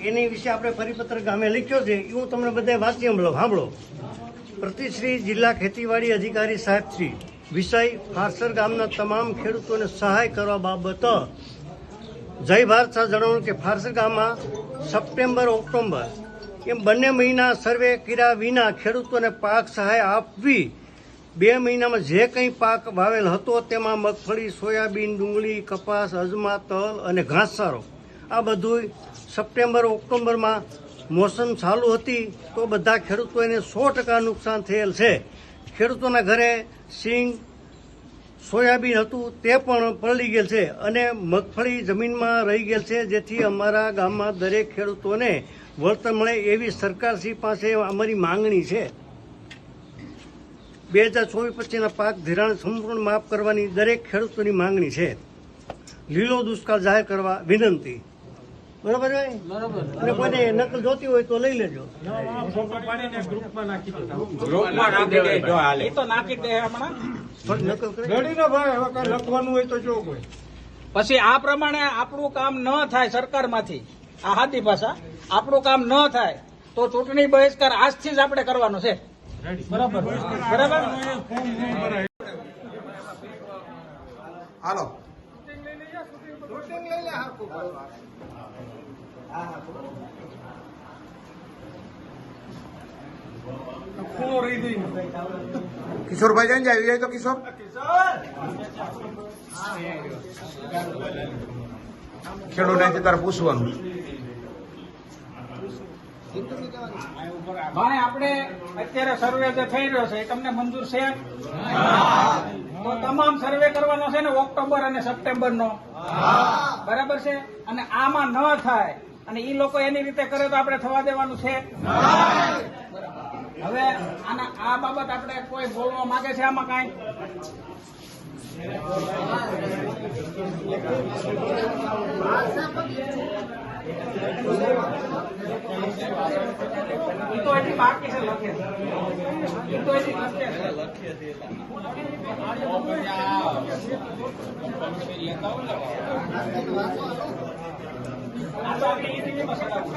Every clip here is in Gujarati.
એની વિશે આપણે પરિપત્ર ગામે લખ્યો છે. એ હું તમને બધા વાંચી સાંભળો. સાંભળો પ્રતિશ્રી જિલ્લા ખેતીવાડી અધિકારી સાહેબ શ્રી વિષય ફારસર ગામના તમામ ખેડૂતોને સહાય કરવા બાબત જય ભારત શાહ જણાવ્યું કે ફારસર ગામમાં સપ્ટેમ્બર ઓક્ટોબર એમ બંને મહિના સર્વે કર્યા વિના ખેડૂતોને પાક સહાય આપવી બે મહિનામાં જે કંઈ પાક વાવેલ હતો તેમાં મગફળી, સોયાબીન, ડુંગળી, કપાસ, અજમા, તલ અને ઘાસચારો આ બધું સપ્ટેમ્બર ઓક્ટોબરમાં મોસમ ચાલુ હતી તો બધા ખેડૂતોને સો ટકા નુકસાન થયેલ છે. ખેડૂતોના ઘરે સિંગ, સોયાબીન હતું, તે પણ પલળી ગયેલ છે અને મગફળી જમીનમાં રહી ગયેલ છે, જેથી અમારા ગામમાં દરેક ખેડૂતોને વળતર મળે એવી સરકારશ્રી પાસે અમારી માંગણી છે. બે હજાર ચોવીસ પછીના પાક ધિરાણ સંપૂર્ણ માફ કરવાની દરેક ખેડૂતોની માંગણી છે. લીલો દુષ્કાળ જાહેર કરવા વિનંતી. બરોબર અને કોઈને નકલ જોતી હોય તો લઈ લેજો. ગ્રુપમાં નાખી દે. જો હાલે. એ તો નાખી દે હમણાં. નકલ કરે? રેડી ભાઈ હવે કઈ લખવાનું હોય તો જો કોઈ. પછી આ પ્રમાણે આપણું કામ ન થાય સરકારમાંથી આ હાદી ભાષા આપણું કામ ન થાય તો ચૂંટણી બહિષ્કાર આજથી જ આપણે કરવાનો છે. બરાબર? બરાબર? હાલો. ખૂણો રહી ગઈ કિશોરભાઈ જાય આવી જાય તો કિશોર? ખેડૂત તારે પૂછવાનું. ભાઈ આપણે અત્યારે સર્વે જે થઈ રહ્યો છે એ તમને મંજૂર છે? તો તમામ સર્વે કરવાનો છે ને ઓક્ટોબર અને સપ્ટેમ્બર નો બરાબર છે? અને આમાં ન થાય. અને એ લોકો એની રીતે કરે તો આપણે થવા દેવાનું છે? હવે આના, આ બાબત આપણે કોઈ બોલવા માંગે છે આમાં કાંઈ? તો એથી બાકી છે, લખે તો એથી લખે છે. આ તો આપણે ઈ ટીવીમાં ચડાવવું.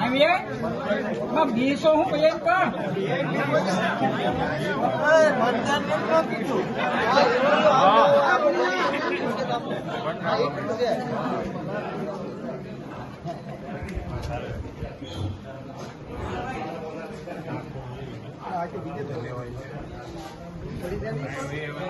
આવીએ હું કહીએ પણ આ કે બીજે તો લેવાય